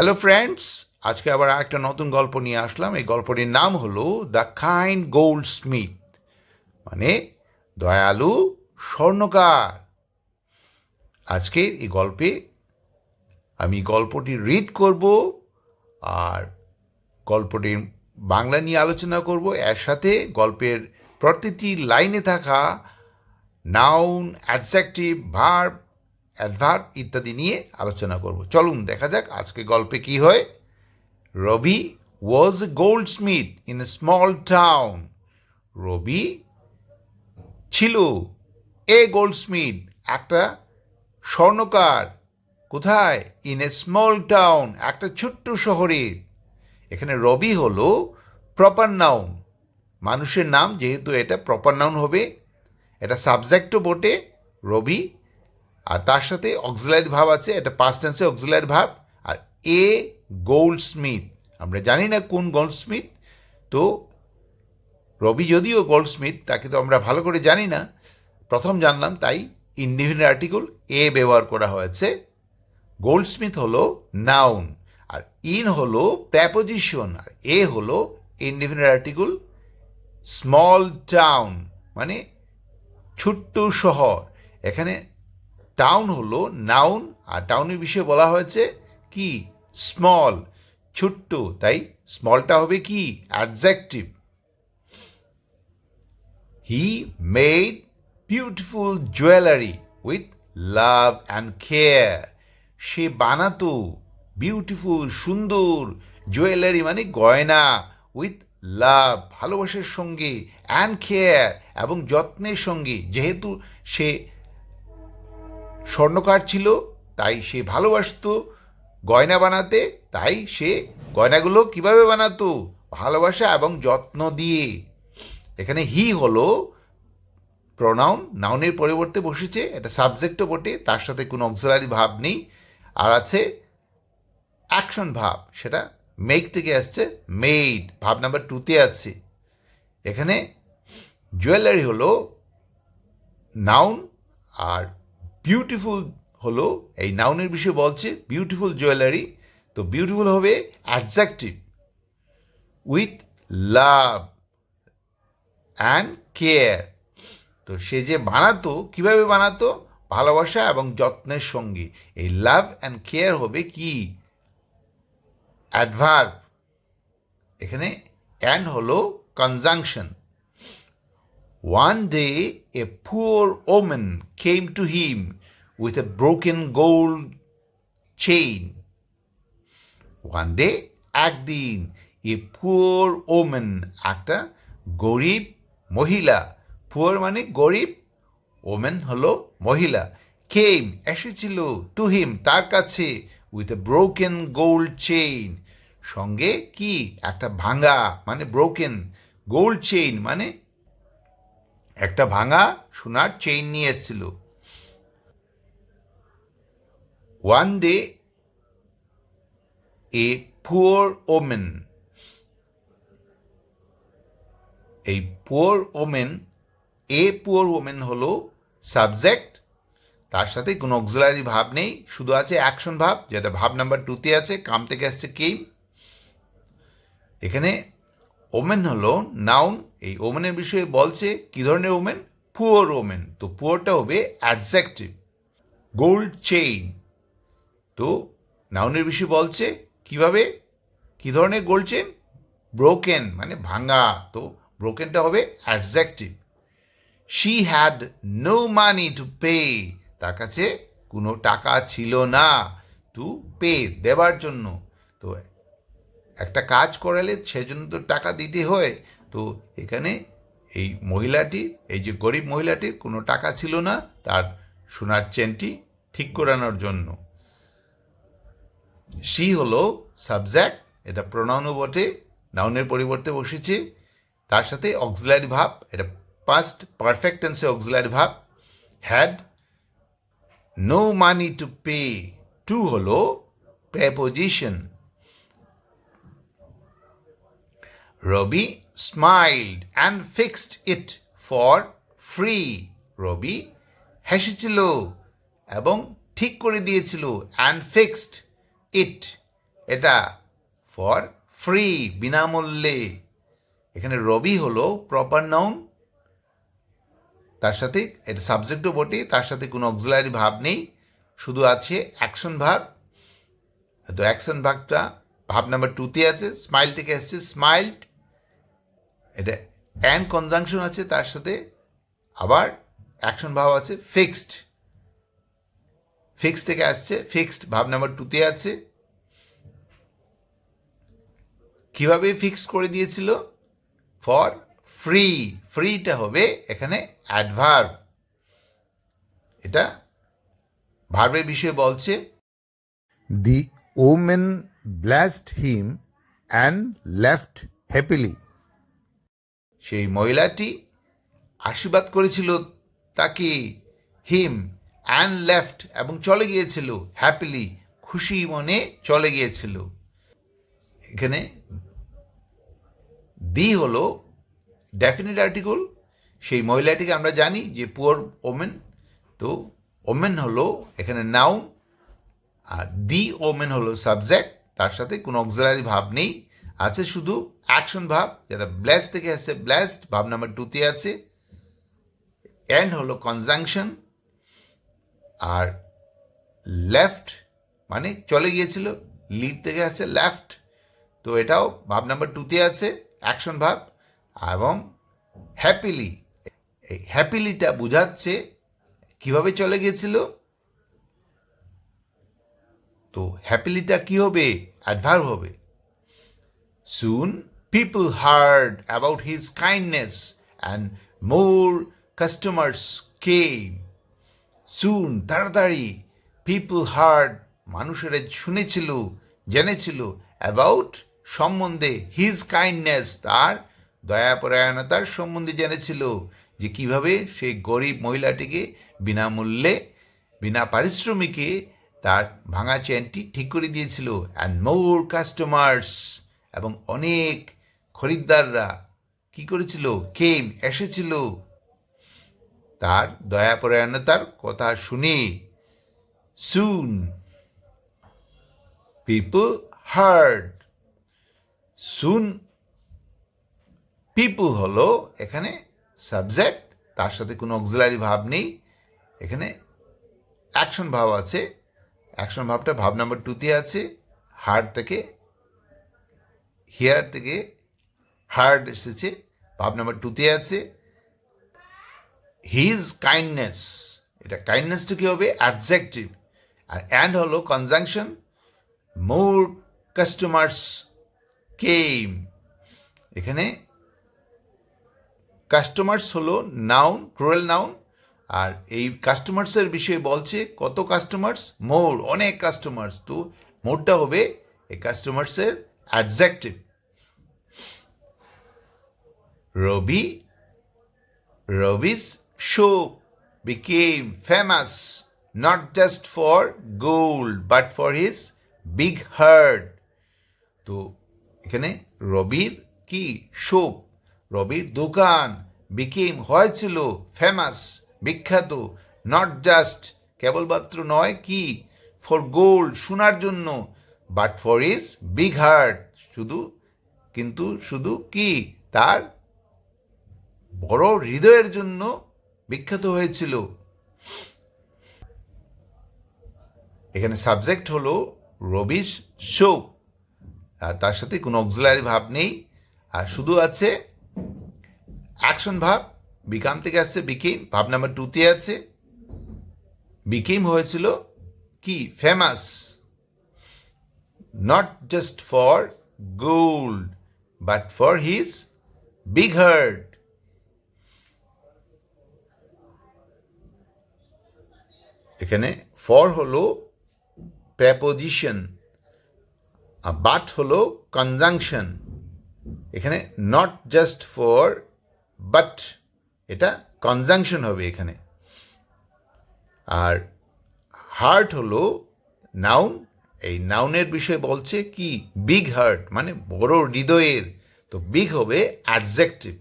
Hello friends আজকে আবার একটা নতুন গল্প নিয়ে আসলাম। এই গল্পটির নাম হলো দ্য কাইন্ড গোল্ড স্মিথ মানে দয়ালু স্বর্ণকার। আজকের এই গল্পে আমি গল্পটি রিড করব আর গল্পটির বাংলা নিয়ে আলোচনা করব। এর সাথে গল্পের প্রতিটি লাইনে থাকা নাউন অ্যাডজেক্টিভ ভার্ব অ্যাডভার্ব ইত্যাদি নিয়ে আলোচনা করব। চলুন দেখা যাক আজকে গল্পে কি হয়। Ravi was a goldsmith in a small town Ravi ছিল এ গোল্ড স্মিথ একটা স্বর্ণকার, কোথায়? ইন এ স্মল টাউন একটা ছোট্ট শহরে। এখানে রবি হলো প্রপার নাউন মানুষের নাম যেহেতু এটা প্রপার নাউন হবে, এটা সাবজেক্টও বটে। রবি আর তার সাথে অক্সিলারি ভাব আছে, এটা পাস্ট টেন্সে অক্সিলারি ভাব, আর এ গোল্ড স্মিথ আমরা জানি না কোন গোল্ড স্মিথ তো রবি যদিও গোল্ড স্মিথ তাকে তো আমরা ভালো করে জানি না। প্রথম জানলাম তাই ইন্ডিভিজুয়াল আর্টিকেল এ ব্যবহার করা হয়েছে। গোল্ড স্মিথ হলো নাউন আর ইন হলো প্র্যাপোজিশন আর এ হলো ইন্ডিভিজুয়াল আর্টিকেল স্মল টাউন মানে ছোট্ট শহর। এখানে টাউন হলো নাউন, আর টাউনের বিষয়ে বলা হয়েছে কি? স্মল, ছোট্ট, তাই স্মলটা হবে কি? Adjective. He made beautiful jewellery with love and care সে বানাতো বিউটিফুল সুন্দর জুয়েলারি মানে গয়না উইথ লাভ ভালোবাসার সঙ্গে অ্যান্ড কেয়ার এবং যত্নের সঙ্গে। যেহেতু সে স্বর্ণকার ছিল, তাই সে ভালোবাসতো। গয়না বানাতে, তাই সে গয়নাগুলো কীভাবে বানাতো? ভালোবাসা এবং যত্ন দিয়ে। এখানে হি হলো প্রনাউন নাউনের পরিবর্তে বসেছে, এটা সাবজেক্টও বটে, তার সাথে কোনো অক্সিলারি ভাব নেই। আর আছে অ্যাকশন ভাব, সেটা মেক থেকে আসছে, মেড, ভাব নাম্বার টুতে আছে। এখানে জুয়েলারি হলো নাউন আর বিউটিফুল হলো, এই নাউনের বিষয়ে বলছে বিউটিফুল জুয়েলারি তো বিউটিফুল হবে adjective with love and care তো সে যে বানাতো, কীভাবে বানাতো? ভালোবাসা এবং যত্নের সঙ্গে। এই লাভ অ্যান্ড কেয়ার হবে কি? অ্যাডভার্ব এখানে অ্যান্ড হলো conjunction one day a poor women came to him with a broken gold chain one day একদিন এ পুয়ার ওমেন একটা গরিব মহিলা পুয়ার মানে গরিব ওমেন হলো মহিলা কেম এসেছিল টু হিম তার কাছে with a broken gold chain সঙ্গে কি? একটা ভাঙা মানে ব্রোকেন গোল্ড চেইন মানে একটা ভাঙা সোনার চেইন নিয়ে এসেছিল। One day a poor women এই poor women a poor women হলো সাবজেক্ট তার সাথে কোনো অক্সিলারি ভাব নেই, শুধু আছে অ্যাকশন ভাব, যেটা ভাব নাম্বার টুতে আছে, কাম থেকে আসছে কেম এখানে ওমেন হলো নাউন এই ওমেনের বিষয়ে বলছে, কী ধরনের ওমেন? Poor women. তো পুয়ারটা হবে অ্যাডজেক্টিভ গোল্ড চেইন তো নাউনের বিষয়ে বলছে, কীভাবে? কী ধরনের গোল্ড চেইন ব্রোকেন মানে ভাঙা। তো ব্রোকেনটা হবে adjective she had no money to pay তার কাছে কোনো টাকা ছিল না টু পে দেবার জন্য। তো একটা কাজ করালে সেজন্য তো টাকা দিতে হয়। তো এখানে এই মহিলাটি, এই যে গরিব মহিলাটির কোনো টাকা ছিল না তার সোনার চেনটি ঠিক করানোর জন্য। সি হলো সাবজেক্ট এটা প্রোনাউনও বটে, নাউনের পরিবর্তে বসেছে। তার সাথে অক্সিলারি ভাব, এটা পাস্ট পারফেক্ট টেন্সে auxiliary verb had no money to pay to হলো preposition Ravi smiled and fixed it for free Ravi হেসেছিল এবং ঠিক করে দিয়েছিল অ্যান্ড ফিক্সড ইট এটা ফর ফ্রি বিনামূল্যে। এখানে রবি হলো প্রপার নাউন তার সাথে এটা সাবজেক্টও বটে, তার সাথে কোনো অক্সিলারি ভাব নেই। শুধু আছে অ্যাকশন ভাব। তো অ্যাকশন ভাগটা ভাব নাম্বার টুতে আছে স্মাইল থেকে আসছে স্মাইল্ড এটা অ্যান্ড কনজাংশন আছে, তার সাথে আবার অ্যাকশন ভাব আছে ফিক্সড ফিক্স থেকে আসছে ফিক্সড ভাব নাম্বার টুতে আছে। কীভাবে ফিক্স করে দিয়েছিল? ফর ফ্রি ফ্রিটা হবে এখানে অ্যাডভার্ব এটা ভার্বের বিষয়ে বলছে the women blessed him and left happily. সেই মহিলাটি আশীর্বাদ করেছিল তাকে হিম অ্যান্ড লেফট এবং চলে গিয়েছিল, হ্যাপিলি, খুশি মনে চলে গিয়েছিল। এখানে দি হলো ডেফিনিট আর্টিকল। সেই মহিলাটিকে আমরা জানি যে পুয়ার ওমেন। তো ওমেন হলো এখানে নাউন, আর দি ওমেন হলো সাবজেক্ট। তার সাথে কোনো অক্সিলারি ভাব নেই। আছে শুধু অ্যাকশন ভাব যেটা ব্লেস থেকে আসছে ব্লেসড ভাব নাম্বার টুতে আছে। এন্ড হলো কনজাংশন আর লেফট মানে চলে গিয়েছিল লিভ থেকে আছে লেফট তো এটাও ভাব নাম্বার টুতে আছে অ্যাকশন ভাব। এবং হ্যাপিলি এই হ্যাপিলিটা বোঝাচ্ছে কীভাবে চলে গিয়েছিল। তো হ্যাপিলিটা কি হবে? অ্যাডভার্ব হবে। Soon people heard about his kindness and more customers came soon তাড়াতাড়ি পিপল হার্ড মানুষেরা শুনেছিল, জেনেছিল অ্যাবাউট সম্বন্ধে হিজ কাইন্ডনেস তার দয়াপরায়ণতার সম্বন্ধে জেনেছিল যে কীভাবে সেই গরিব মহিলাটিকে বিনামূল্যে, বিনা পারিশ্রমিকে তার ভাঙা চেনটি ঠিক করে দিয়েছিল অ্যান্ড মোর কাস্টমার্স এবং অনেক খরিদ্দাররা কি করেছিল? কেম এসেছিল। তার দয়াপরায়ণতার কথা শুনে soon people heard soon people হলো এখানে সাবজেক্ট তার সাথে কোনো অক্সিলারি ভাব নেই। এখানে অ্যাকশন ভাব আছে। অ্যাকশন ভাবটা ভাব নাম্বার টুতে আছে। হার্ড থেকে হিয়ার থেকে হার্ড এসেছে, ভাব নাম্বার টুতে আছে। হিজ কাইন্ডনেস এটা কাইন্ডনেসটা কী হবে? অ্যাডজেক্টিভ আর অ্যান্ড হলো কনজাংশন মোর কাস্টমার্স কেম এখানে কাস্টমার্স হলো নাউন প্লুরাল নাউন আর এই কাস্টমার্সের বিষয়ে বলছে কত কাস্টমার্স মোর অনেক কাস্টমার্স তো মোরটা হবে এই কাস্টমার্সের অ্যাডজেক্টিভ রবি রবি's show became famous not just for gold, but for his big herd তো এখানে রবির কি শোপ রবির দোকান বিকেম হয়েছিল ফেমাস বিখ্যাত নট জাস্ট কেবলমাত্র নয়, কি? ফর গোল্ড শোনার জন্য but for his big heart শুধু, কিন্তু শুধু কি? তার বড় হৃদয়ের জন্য বিখ্যাত হয়েছিল। এখানে সাবজেক্ট হলো রবিশ শো আর তার সাথে কোনো অক্সিলারি ভাব নেই। আর শুধু আছে অ্যাকশন ভাব। বিকাম থেকে আসছে বিকেম। ভাব নাম্বার টুতে আছে। বিকেম হয়েছিল কি? Famous not just for gold but for his big heart এখানে ফর হলো প্রেপোজিশন আর বাট হলো কনজাংশন এখানে নট জাস্ট ফর বাট এটা কনজাংশন হবে এখানে। আর হার্ট হলো নাউন এই নাউনের বিষয়ে বলছে কি? বিগ হার্ট মানে বড় হৃদয়ের। তো বিগ হবে adjective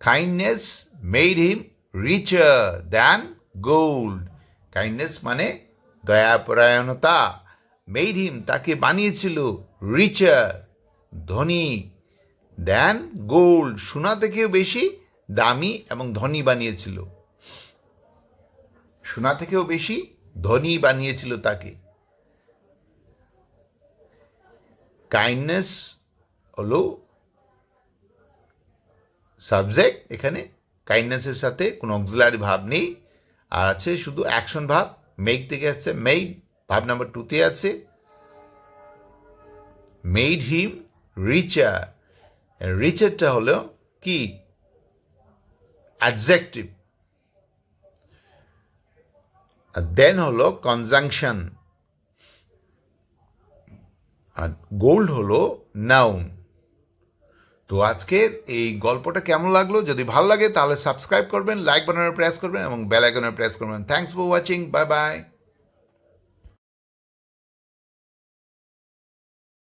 kindness made him richer than gold kindness মানে দয়াপরায়ণতা। মেড হিম তাকে বানিয়েছিল রিচার ধনী দেন গোল্ড সোনা থেকেও বেশি দামি এবং ধনী বানিয়েছিল। সোনা থেকেও বেশি ধনী বানিয়েছিল তাকে। কাইন্ডনেস হলো সাবজেক্ট এখানে কাইন্ডনেসের সাথে কোনো অক্সিলারি ভাব নেই। আর আছে শুধু অ্যাকশন ভাব মেক থেকে আসছে মেড ভাব নাম্বার টুতে আছে। মেড হিম রিচার রিচারটা হলো কি? অ্যাডজেক্টিভ দেন হলো কনজাংশন আর গোল্ড হলো নাউন তো আজকের এই গল্পটা কেমন লাগল? যদি ভালো লাগে তাহলে সাবস্ক্রাইব করবেন লাইক বানানোর প্রেস করবেন এবং বেল আইকনের প্রেস করবেন। Thanks for watching bye bye